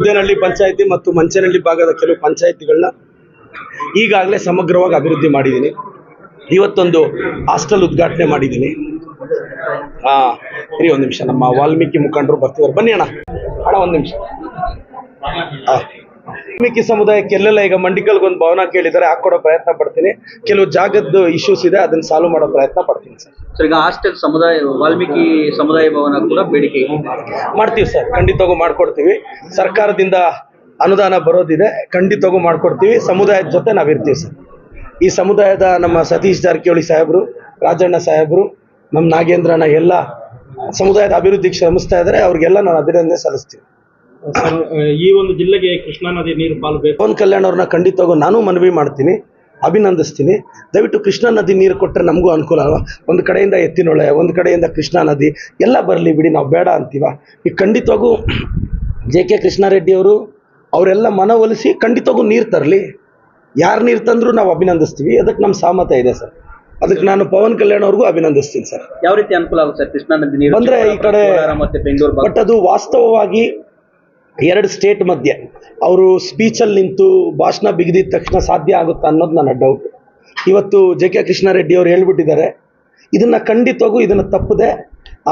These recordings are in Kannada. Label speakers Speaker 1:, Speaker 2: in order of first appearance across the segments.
Speaker 1: ಮುದ್ದೇನಹಳ್ಳಿ ಪಂಚಾಯತಿ ಮತ್ತು ಮಂಚನಹಳ್ಳಿ ಭಾಗದ ಕೆಲವು ಪಂಚಾಯತಿಗಳನ್ನ ಈಗಾಗಲೇ ಸಮಗ್ರವಾಗಿ ಅಭಿವೃದ್ಧಿ ಮಾಡಿದ್ದೀನಿ. ಇವತ್ತೊಂದು ಹಾಸ್ಟೆಲ್ ಉದ್ಘಾಟನೆ ಮಾಡಿದ್ದೀನಿ. ಹಾ ಇರಿ ಒಂದು ನಿಮಿಷ, ನಮ್ಮ ವಾಲ್ಮೀಕಿ ಮುಖಂಡರು ಬರ್ತಿದ್ದಾರೆ ಬನ್ನಿ ಅಣ್ಣ. ಅಣ್ಣ, ಒಂದು ನಿಮಿಷ. ವಾಲ್ಮೀಕಿ ಸಮುದಾಯಕ್ಕೆ ಈಗ ಈಗ ಮಂಡಿಕಲ್ಗೊಂದು ಭವನ ಕೇಳಿದ್ದಾರೆ ಹಾಕೊಡೋ ಪ್ರಯತ್ನ ಪಡ್ತೀನಿ. ಕೆಲವು ಜಾಗದ ಇಶ್ಯೂಸ್ ಇದೆ ಅದನ್ನ ಸಾಲ್ವ್ ಮಾಡೋ ಪ್ರಯತ್ನ ಪಡ್ತೀನಿ ಸರ್.
Speaker 2: ಸರ್ ಈಗ ಹಾಸ್ಟೆಲ್ ಸಮುದಾಯ ವಾಲ್ಮೀಕಿ ಸಮುದಾಯ ಭವನ ಕೂಡ ಬೇಡಿಕೆ
Speaker 1: ಮಾಡ್ತೀವಿ ಸರ್ ಖಂಡಿತವಾಗೂ ಮಾಡ್ಕೊಡ್ತೀವಿ. ಸರ್ಕಾರದಿಂದ ಅನುದಾನ ಬರೋದಿದೆ ಖಂಡಿತವಾಗೂ ಮಾಡ್ಕೊಡ್ತೀವಿ. ಸಮುದಾಯದ ಜೊತೆ ನಾವಿರ್ತೀವಿ ಸರ್. ಈ ಸಮುದಾಯದ ನಮ್ಮ ಸತೀಶ್ ಜಾರಕಿಹೊಳಿ ಸಾಹೇಬರು ರಾಜಣ್ಣ ಸಾಹೇಬರು ನಮ್ಮ ನಾಗೇಂದ್ರನ ಎಲ್ಲ ಸಮುದಾಯದ ಅಭಿವೃದ್ಧಿಗೆ ಶ್ರಮಿಸ್ತಾ ಇದ್ದಾರೆ ಅವ್ರಿಗೆಲ್ಲ ನಾನು ಅಭಿನಂದನೆ ಸಲ್ಲಿಸ್ತೀನಿ.
Speaker 3: ಸರ್ ಈ ಒಂದು ಜಿಲ್ಲೆಗೆ ಕೃಷ್ಣಾ ನದಿ ನೀರು ಪಾಲು ಬೇಕು.
Speaker 1: ಪವನ್ ಕಲ್ಯಾಣ್ ಅವ್ರನ್ನ ಖಂಡಿತವಾಗೂ ನಾನು ಮನವಿ ಮಾಡ್ತೀನಿ ಅಭಿನಂದಿಸ್ತೀನಿ. ದಯವಿಟ್ಟು ಕೃಷ್ಣಾ ನದಿ ನೀರು ಕೊಟ್ಟರೆ ನಮಗೂ ಅನುಕೂಲ ಅಲ್ವಾ? ಒಂದು ಕಡೆಯಿಂದ ಎತ್ತಿನೊಳೆ ಒಂದು ಕಡೆಯಿಂದ ಕೃಷ್ಣಾ ನದಿ ಎಲ್ಲ ಬರಲಿ ಬಿಡಿ ನಾವು ಬೇಡ ಅಂತೀವ. ಈಗ ಖಂಡಿತವಾಗೂ ಜೆ ಕೆ ಕೃಷ್ಣಾರೆಡ್ಡಿ ಅವರು ಅವರೆಲ್ಲ ಮನವೊಲಿಸಿ ಖಂಡಿತವಾಗೂ ನೀರು ತರಲಿ. ಯಾರು ನೀರು ತಂದರೂ ನಾವು ಅಭಿನಂದಿಸ್ತೀವಿ ಅದಕ್ಕೆ ನಮ್ಮ ಸಹಮತ ಇದೆ ಸರ್. ಅದಕ್ಕೆ ನಾನು ಪವನ್ ಕಲ್ಯಾಣ್ ಅವ್ರಿಗೂ ಅಭಿನಂದಿಸ್ತೀನಿ ಸರ್.
Speaker 2: ಯಾವ ರೀತಿ ಅನುಕೂಲ ಆಗುತ್ತೆ ಸರ್ ಕೃಷ್ಣಾ ನದಿ ನೀರು
Speaker 1: ಅಂದರೆ ಈ ಕಡೆ
Speaker 2: ಮತ್ತೆ ಬೆಂಗಳೂರು
Speaker 1: ಬಟ್ ಅದು ವಾಸ್ತವವಾಗಿ ಎರಡು ಸ್ಟೇಟ್ ಮಧ್ಯೆ. ಅವರು ಸ್ಪೀಚಲ್ಲಿ ನಿಂತು ಭಾಷಣ ಬಿಗಿದಿದ ತಕ್ಷಣ ಸಾಧ್ಯ ಆಗುತ್ತಾ ಅನ್ನೋದು ನನ್ನ ಡೌಟ್ ಇವತ್ತು ಜೆ ಕೆ ಕೃಷ್ಣಾರೆಡ್ಡಿ ಅವರು ಹೇಳ್ಬಿಟ್ಟಿದ್ದಾರೆ ಇದನ್ನು ಖಂಡಿತವಾಗೂ ಇದನ್ನು ತಪ್ಪದೆ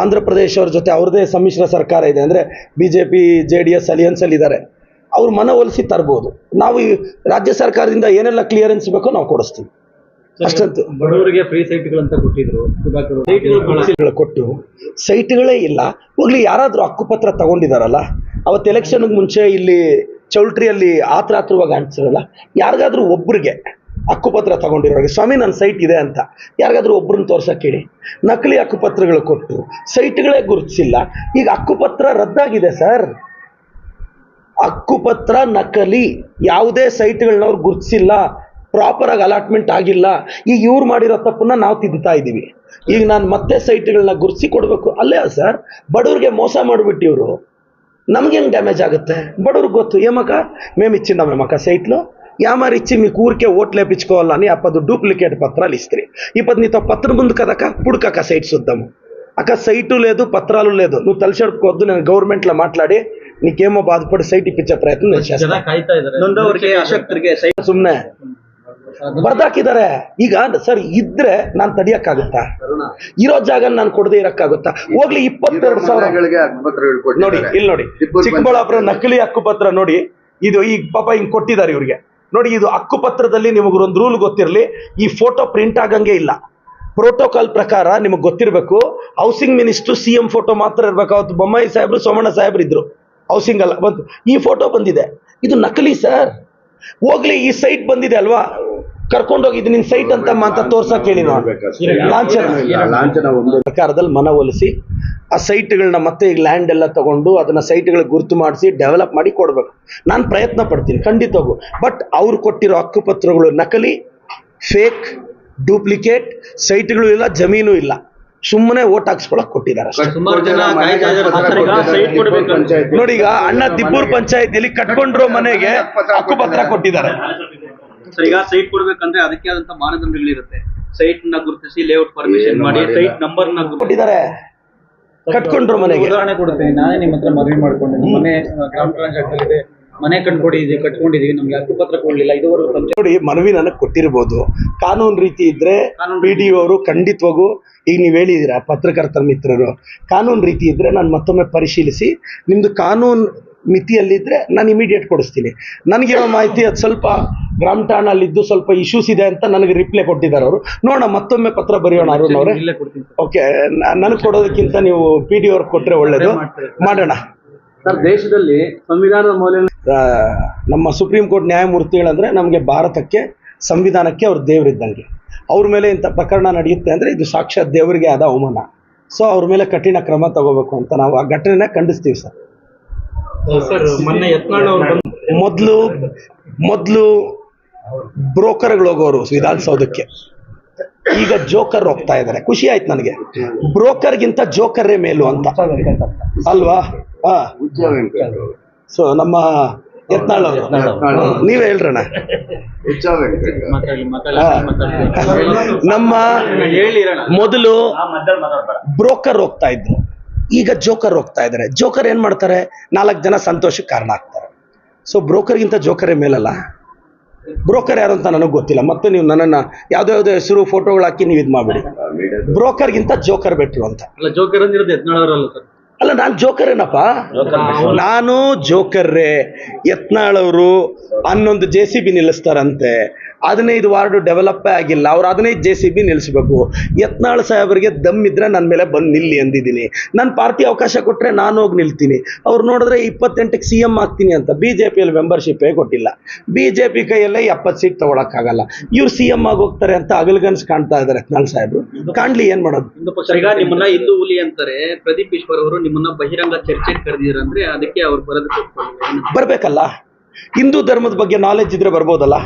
Speaker 1: ಆಂಧ್ರ ಪ್ರದೇಶ ಅವ್ರ ಜೊತೆ ಅವ್ರದೇ ಸಮ್ಮಿಶ್ರ ಸರ್ಕಾರ ಇದೆ. ಅಂದರೆ B J P J D S ಅಲಿಯನ್ಸಲ್ಲಿ ಇದ್ದಾರೆ. ಅವ್ರು ಮನವೊಲಿಸಿ ತರ್ಬೋದು. ನಾವು ಈ ರಾಜ್ಯ ಸರ್ಕಾರದಿಂದ ಏನೆಲ್ಲ ಕ್ಲಿಯರೆನ್ಸ್ ಬೇಕೋ ನಾವು ಕೊಡಿಸ್ತೀವಿ. ಅಷ್ಟಂತೂ.
Speaker 3: ಬಡವರಿಗೆ ಫ್ರೀ ಸೈಟ್ಗಳಂತ ಕೊಟ್ಟಿದ್ರು.
Speaker 1: ಕೊಟ್ಟು ಸೈಟ್ಗಳೇ ಇಲ್ಲ. ಹೋಗ್ಲಿ ಯಾರಾದರೂ ಹಕ್ಕುಪತ್ರ ತಗೊಂಡಿದಾರಲ್ಲ ಅವತ್ತು ಎಲೆಕ್ಷನ್ಗೆ ಮುಂಚೆ ಇಲ್ಲಿ ಚೌಲ್ಟ್ರಿಯಲ್ಲಿ ಆತ್ರ ಆತ್ರವಾಗಿ ಅಂಟಿಸಿರಲ್ಲ ಯಾರಿಗಾದ್ರೂ ಒಬ್ಬರಿಗೆ ಹಕ್ಕುಪತ್ರ ತಗೊಂಡಿರೋರಿಗೆ, ಸ್ವಾಮಿ ನನ್ನ ಸೈಟ್ ಇದೆ ಅಂತ, ಯಾರಿಗಾದ್ರೂ ಒಬ್ಬರನ್ನ ತೋರ್ಸಕ್ಕೆ ಹೇಳಿ ನಕಲಿ ಹಕ್ಕುಪತ್ರಗಳು ಕೊಟ್ಟರು ಸೈಟ್ಗಳೇ ಗುರುತಿಸಿಲ್ಲ. ಈಗ ಹಕ್ಕುಪತ್ರ ರದ್ದಾಗಿದೆ ಸರ್. ಹಕ್ಕುಪತ್ರ ನಕಲಿ ಯಾವುದೇ ಸೈಟ್ಗಳನ್ನ ಅವ್ರು ಗುರುತಿಸಿಲ್ಲ ಪ್ರಾಪರಾಗಿ ಅಲಾಟ್ಮೆಂಟ್ ಆಗಿಲ್ಲ, ಈಗ ಇವ್ರು ಮಾಡಿರೋ ತಪ್ಪನ್ನ ನಾವು ತಿದ್ದುತ್ತಾ ಇದ್ದೀವಿ. ಈಗ ನಾನು ಮತ್ತೆ ಸೈಟ್ಗಳನ್ನ ಗುರುತಿಸಿ ಕೊಡಬೇಕು. ಅಲ್ಲೇ ಸರ್, ಬಡವ್ರಿಗೆ ಮೋಸ ಮಾಡಿಬಿಟ್ಟಿವ್ರು. ನಮಗೇನು డ్యామేజ్ ಆಗುತ್ತೆ? ಬಡವ್ರಿಗೆ గొత్తు ಏಮಕ మేము ఇచ్చిందామే మాకు సైట్లో ఇచ్చి మీ ఊరికే ఓట్లు వేపించుకోవాలని అని అప్పదు డూప్లికేట్ పత్రాలు ఇస్త్రీ ఇప్పుడు నీతో పత్రం ఉంది కదక పుడకక సైట్ చూద్దాము అక్క సైటు లేదు పత్రాలు లేదు నువ్వు తలసడుకోవద్దు నేను గవర్నమెంట్లో మాట్లాడి నీకేమో బాధపడి సైట్ ఇప్పించే ప్రయత్నం నేను చేస్తాను ಸುಮ್ಮನೆ ಬರ್ದಾಕಿದ್ದಾರೆ. ಈಗ ಸರ್ ಇದ್ರೆ ನಾನು ತಡಿಯಕ್ಕಾಗುತ್ತಾ? ಇರೋ ಜಾಗ ನಾನು ಕೊಡದೆ ಇರಕ್ಕಾಗುತ್ತಾ? ಹೋಗ್ಲಿ ಇಪ್ಪತ್ತೆರಡು ಸಾವಿರ. ನೋಡಿ ಇಲ್ಲಿ ನೋಡಿ. ಚಿಕ್ಕಬಳ್ಳಾಪುರ ನಕಲಿ ಹಕ್ಕುಪತ್ರ ನೋಡಿ ಇದು ಈಗ ಪಾಪ ಹಿಂಗ್ ಕೊಟ್ಟಿದ್ದಾರೆ ಇವ್ರಿಗೆ. ನೋಡಿ ಇದು ಹಕ್ಕುಪತ್ರದಲ್ಲಿ ನಿಮಗೆ ಒಂದು ರೂಲ್ ಗೊತ್ತಿರಲಿ ಈ ಫೋಟೋ ಪ್ರಿಂಟ್ ಆಗಂಗೆ ಇಲ್ಲ. ಪ್ರೋಟೋಕಾಲ್ ಪ್ರಕಾರ ನಿಮಗೆ ಗೊತ್ತಿರಬೇಕು housing minister C M photo ಮಾತ್ರ ಇರಬೇಕು. ಅವತ್ತು ಬೊಮ್ಮಾಯಿ ಸಾಹೇಬ್ರು ಸೋಮಣ್ಣ ಸಾಹೇಬ್ರು ಇದ್ರು. ಹೌಸಿಂಗ್ ಅಲ್ಲ ಬಂತು. ಈ ಫೋಟೋ ಬಂದಿದೆ. ಇದು ನಕಲಿ ಸರ್. ಹೋಗ್ಲಿ ಈ ಸೈಟ್ ಬಂದಿದೆ ಅಲ್ವಾ? ಕರ್ಕೊಂಡೋಗಿ ಇದು ನಿನ್ ಸೈಟ್ ಅಂತ ಅಂತ ತೋರ್ಸಕ್ ಹೇಳಿ ಲಾಂಛನ
Speaker 4: ಮನ ಲಾಂಛನ. ಒಂದು
Speaker 1: ಸರ್ಕಾರದಲ್ಲಿ ಮನವೊಲಿಸಿ ಆ ಸೈಟ್ಗಳನ್ನ ಮತ್ತೆ ಈಗ ಲ್ಯಾಂಡ್ ಎಲ್ಲ ತಗೊಂಡು ಅದನ್ನ ಸೈಟ್ಗಳಿಗೆ ಗುರುತು ಮಾಡಿಸಿ ಡೆವಲಪ್ ಮಾಡಿ ಕೊಡ್ಬೇಕು. ನಾನು ಪ್ರಯತ್ನ ಪಡ್ತೀನಿ ಖಂಡಿತವಾಗೂ ಬಟ್ ಅವ್ರು ಕೊಟ್ಟಿರೋ ಹಕ್ಕುಪತ್ರಗಳು ನಕಲಿ ಫೇಕ್ ಡೂಪ್ಲಿಕೇಟ್ ಸೈಟ್ಗಳು ಇಲ್ಲ ಜಮೀನು ಇಲ್ಲ. ಸುಮ್ಮನೆ ಓಟ್ ಹಾಕ್ಸ್ಕೊಳಕ್ ಕೊಟ್ಟಿದ್ದಾರೆ.
Speaker 3: ಸೈಟ್
Speaker 1: ನೋಡಿ ಈಗ ಅಣ್ಣ ದಿಬ್ಬೂರ್ ಪಂಚಾಯತಿಯಲ್ಲಿ ಕಟ್ಕೊಂಡಿರೋ ಮನೆಗೆ ಹಕ್ಕುಪತ್ರ ಕೊಟ್ಟಿದ್ದಾರೆ.
Speaker 2: ಸರ್ ಈಗ ಸೈಟ್ ಕೊಡ್ಬೇಕಂದ್ರೆ ಅದಕ್ಕೆ ಆದಂತ ಮಾನದಂಡಗಳಿರುತ್ತೆ. ಸೈಟ್ನ ಗುರುತಿಸಿ ಲೇಔಟ್ ಪರ್ಮಿಷನ್ ಮಾಡಿ ಸೈಟ್ ನಂಬರ್ನ ಗುರುತಿಸಿ.
Speaker 1: ಕೊಟ್ಟಿದ್ದಾರೆ. ಕಟ್ಕೊಂಡ್ರು ಮನೆಗೆ.
Speaker 3: ಉದಾಹರಣೆ ಕೊಡ್ತೀನಿ ನಾನೇ ನಿಮ್ಮ ಹತ್ರ ಮನವಿ ಮಾಡ್ಕೊಂಡೆ. ನಮ್ಮ ಮನೆ ಆ, ಗ್ರಾಮ ಇದೆ ಮನೆ ಕಂಡ್ಕೊಂಡಿದ್ದೀವಿ ಕಟ್ಕೊಂಡಿದೀವಿ ನಮ್ಗೆ ಹಕ್ಕುಪತ್ರ ಕೊಡ್ಲಿಲ್ಲ. ಇದುವರೆಗೂ ಪಂಚಾಯತ್
Speaker 1: ನೋಡಿ ಮನವಿ ನನಗೆ ಕೊಟ್ಟಿರ್ಬೋದು. ಕಾನೂನು ರೀತಿ ಇದ್ರೆ
Speaker 2: ಕಾನೂನು
Speaker 1: ಪಿ ಡಿ ಅವರು ಖಂಡಿತವಾಗೂ ಈಗ ನೀವು ಹೇಳಿದ್ದೀರಾ ಪತ್ರಕರ್ತರ ಮಿತ್ರರು. ಕಾನೂನು ರೀತಿ ಇದ್ರೆ ನಾನು ಮತ್ತೊಮ್ಮೆ ಪರಿಶೀಲಿಸಿ ನಿಮ್ದು ಕಾನೂನು ಮಿತಿಯಲ್ಲಿದ್ದರೆ ನಾನು ಇಮಿಡಿಯೇಟ್ ಕೊಡಿಸ್ತೀನಿ. ನನಗಿರೋ ಮಾಹಿತಿ ಅದು ಸ್ವಲ್ಪ ಗ್ರಾಮ ಠಾಣಲ್ಲಿದ್ದು ಸ್ವಲ್ಪ ಇಶ್ಯೂಸ್ ಇದೆ ಅಂತ ನನಗೆ ರಿಪ್ಲೈ ಕೊಟ್ಟಿದ್ದಾರೆ ಅವರು. ನೋಡೋಣ ಮತ್ತೊಮ್ಮೆ ಪತ್ರ ಬರೆಯೋಣ ಅರುಣ್ ಅವರೇ. ಓಕೆ ನನಗೆ ಕೊಡೋದಕ್ಕಿಂತ ನೀವು ಪಿ ಡಿ ಅವ್ರಿಗೆ ಕೊಟ್ಟರೆ ಒಳ್ಳೇದು. ಮಾಡೋಣ.
Speaker 3: ಸರ್ ದೇಶದಲ್ಲಿ ಸಂವಿಧಾನದ ಮೌಲ್ಯ
Speaker 1: ನಮ್ಮ ಸುಪ್ರೀಂ ಕೋರ್ಟ್ ನ್ಯಾಯಮೂರ್ತಿಗಳಂದರೆ ನಮಗೆ ಭಾರತಕ್ಕೆ ಸಂವಿಧಾನಕ್ಕೆ ಅವ್ರ ದೇವರಿದ್ದಂಗೆ ಅವ್ರ ಮೇಲೆ ಇಂಥ ಪ್ರಕರಣ ನಡೆಯುತ್ತೆ ಅಂದರೆ ಇದು ಸಾಕ್ಷಾತ್ ದೇವರಿಗೆ ಆದ ಅವಮಾನ. ಸೊ ಅವ್ರ ಮೇಲೆ ಕಠಿಣ ಕ್ರಮ ತಗೋಬೇಕು ಅಂತ ನಾವು ಆ ಘಟನೆನ ಖಂಡಿಸ್ತೀವಿ ಸರ್.
Speaker 3: ಸರ್ ಮೊನ್ನೆ ಯತ್ನಾಳ್ ಅವರು ಬಂದು
Speaker 1: ಮೊದಲು ಮೊದಲು ಬ್ರೋಕರ್ಗಳು ಹೋಗೋರು ವಿಧಾನಸೌಧಕ್ಕೆ. ಈಗ ಜೋಕರ್ ಹೋಗ್ತಾ ಇದ್ದಾರೆ. ಖುಷಿ ಆಯ್ತು ನನಗೆ. ಬ್ರೋಕರ್ಗಿಂತ ಜೋಕರ್ರೇ ಮೇಲು ಅಂತ. ಅಲ್ವಾ? ಹಾ. ಸೊ ನಮ್ಮ ಯತ್ನಾಳ್ ಅವರು. ನೀವೇ
Speaker 3: ಹೇಳ್ರಣ
Speaker 1: ನಮ್ಮ
Speaker 2: ಹೇಳಿರೋಣ
Speaker 1: ಮೊದಲು ಬ್ರೋಕರ್ ಹೋಗ್ತಾ ಇದ್ರು. ಈಗ ಜೋಕರ್ ಹೋಗ್ತಾ ಇದ್ದಾರೆ ಜೋಕರ್ ಏನು ಮಾಡ್ತಾರೆ? ನಾಲ್ಕು ಜನ ಸಂತೋಷಕ್ಕೆ ಕಾರಣ ಆಗ್ತಾರೆ. ಸೊ ಬ್ರೋಕರ್ಗಿಂತ ಜೋಕರೇ ಮೇಲಲ್ಲ? ಬ್ರೋಕರ್ ಯಾರು ಅಂತ ನನಗೆ ಗೊತ್ತಿಲ್ಲ. ಮತ್ತೆ ನೀವು ನನ್ನನ್ನು ಯಾವುದೋ ಯಾವುದೋ ಹೆಸರು ಫೋಟೋಗಳು ಹಾಕಿ ನೀವು ಇದು ಮಾಡಿಬಿಡಿ. ಬ್ರೋಕರ್ಗಿಂತ ಜೋಕರ್ ಬೆಟ್ರು ಅಂತ.
Speaker 3: ಅಲ್ಲ ಜೋಕರ್
Speaker 1: ಏನಪ್ಪ ನಾನು ನಾನು ಜೋಕರ್ರೇ. ಯತ್ನಾಳವರು ಹನ್ನೊಂದು ಜೆ ಸಿ ಬಿ ನಿಲ್ಲಿಸ್ತಾರಂತೆ. ಹದಿನೈದು ವಾರ್ಡು ಡೆವಲಪ್ಪೇ ಆಗಿಲ್ಲ. ಅವ್ರು ಹದಿನೈದು ಜೆ ಸಿ ಬಿ ನಿಲ್ಲಿಸ್ಬೇಕು ಯತ್ನಾಳ್ ಸಾಹೇಬರಿಗೆ ದಮ್ ಇದ್ರೆ ನನ್ನ ಮೇಲೆ ಬಂದು ನಿಲ್ಲಿ ಅಂದಿದ್ದೀನಿ. ನನ್ನ ಪಾರ್ಟಿ ಅವಕಾಶ ಕೊಟ್ಟರೆ ನಾನು ಹೋಗಿ ನಿಲ್ತೀನಿ. ಅವ್ರು ನೋಡಿದ್ರೆ ಇಪ್ಪತ್ತೆಂಟಕ್ಕೆ ಸಿ ಎಂ ಆಗ್ತೀನಿ ಅಂತ ಬಿ ಜೆ ಪಿಯಲ್ಲಿ ಮೆಂಬರ್ಶಿಪ್ಪೇ ಕೊಟ್ಟಿಲ್ಲ. ಬಿ ಜೆ ಪಿ ಕೈಯಲ್ಲೇ ಎಪ್ಪತ್ತು ಸೀಟ್ ತೊಗೊಳಕ್ಕಾಗಲ್ಲ. ಇವ್ರು ಸಿ ಎಂ ಆಗಿ ಹೋಗ್ತಾರೆ ಅಂತ ಅಗಲ್ಗನ್ಸ್ ಕಾಣ್ತಾ ಇದ್ದಾರೆ ಯತ್ನಾಳ್ ಸಾಹೇಬರು. ಕಾಣ್ಲಿ ಏನು ಮಾಡೋದು?
Speaker 2: ಈಗ ನಿಮ್ಮನ್ನ ಹಿಂದೂ ಹುಲಿ ಅಂತಾರೆ. ಪ್ರದೀಪ್ ಈಶ್ವರ್ ಅವರು ನಿಮ್ಮನ್ನ ಬಹಿರಂಗ ಚರ್ಚೆಗೆ ಕರೆದಿದ್ರಂದ್ರೆ ಅದಕ್ಕೆ ಅವ್ರು ಬರೋದಕ್ಕೆ.
Speaker 1: ಬರಬೇಕಲ್ಲ. ಹಿಂದೂ ಧರ್ಮದ ಬಗ್ಗೆ ನಾಲೆಜ್ ಇದ್ರೆ ಬರ್ಬೋದಲ್ಲ?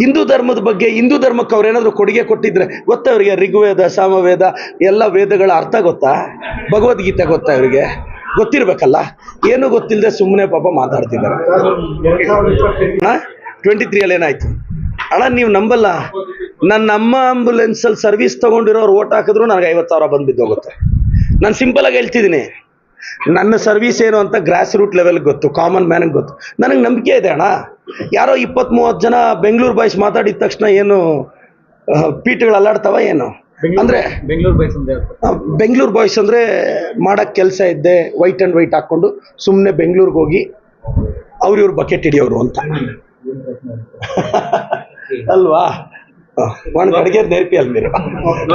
Speaker 1: ಹಿಂದೂ ಧರ್ಮದ ಬಗ್ಗೆ ಹಿಂದೂ ಧರ್ಮಕ್ಕೆ ಅವ್ರು ಏನಾದರೂ ಕೊಡುಗೆ ಕೊಟ್ಟಿದ್ರೆ ಗೊತ್ತಾ ಅವರಿಗೆ? ಋಗ್ವೇದ, ಸಾಮವೇದ ಎಲ್ಲ ವೇದಗಳ ಅರ್ಥ ಗೊತ್ತಾ? ಭಗವದ್ಗೀತೆ ಗೊತ್ತಾ ಇವರಿಗೆ ಗೊತ್ತಿರ್ಬೇಕಲ್ಲ. ಏನು ಗೊತ್ತಿಲ್ಲದೆ ಸುಮ್ಮನೆ ಪಾಪ ಮಾತಾಡ್ತಿದ್ದಾರೆ. ಟ್ವೆಂಟಿ ತ್ರೀಯಲ್ಲಿ ಏನಾಯ್ತು? ಅಣ್ಣ, ನೀವು ನಂಬಲ್ಲ? ನನ್ನ ಅಮ್ಮ ಆಂಬುಲೆನ್ಸಲ್ಲಿ ಸರ್ವಿಸ್ ತೊಗೊಂಡಿರೋರು ಓಟ್ ಹಾಕಿದ್ರು, ನನಗೆ ಐವತ್ತು ಸಾವಿರ ಬಂದು ಬಿದ್ದೋಗುತ್ತೆ ನಾನು ಸಿಂಪಲಾಗಿ ಹೇಳ್ತಿದ್ದೀನಿ. ನನ್ನ ಸರ್ವಿಸ್ ಏನು ಅಂತ ಗ್ರಾಸ್ ರೂಟ್ ಲೆವೆಲ್ ಗೊತ್ತು ಕಾಮನ್ ಮ್ಯಾನ್ ಗೊತ್ತು. ನನಗೆ ನಂಬಿಕೆ ಇದೆ ಅಣ್ಣ. ಯಾರೋ ಇಪ್ಪತ್ತ್ ಮೂವತ್ತು ಜನ ಬೆಂಗಳೂರು ಬಾಯ್ಸ್ ಮಾತಾಡಿದ ತಕ್ಷಣ ಏನು ಪೀಠಗಳು ಅಲ್ಲಾಡ್ತಾವ ಏನು? ಅಂದ್ರೆ
Speaker 3: ಬೆಂಗಳೂರು ಬಾಯ್ಸ್
Speaker 1: ಬೆಂಗಳೂರು ಬಾಯ್ಸ್ ಅಂದ್ರೆ ಮಾಡಕ್ ಕೆಲಸ ಇದ್ದೆ ವೈಟ್ ಅಂಡ್ ವೈಟ್ ಹಾಕ್ಕೊಂಡು ಸುಮ್ಮನೆ ಬೆಂಗಳೂರಿಗೆ ಹೋಗಿ ಅವ್ರ ಇವ್ರು ಬಕೆಟ್ ಹಿಡಿಯೋರು ಅಂತ. ಅಲ್ವಾ? ಒಂದು ಅಡುಗೆ ನೆನಪಿ ಅಲ್ಲಿ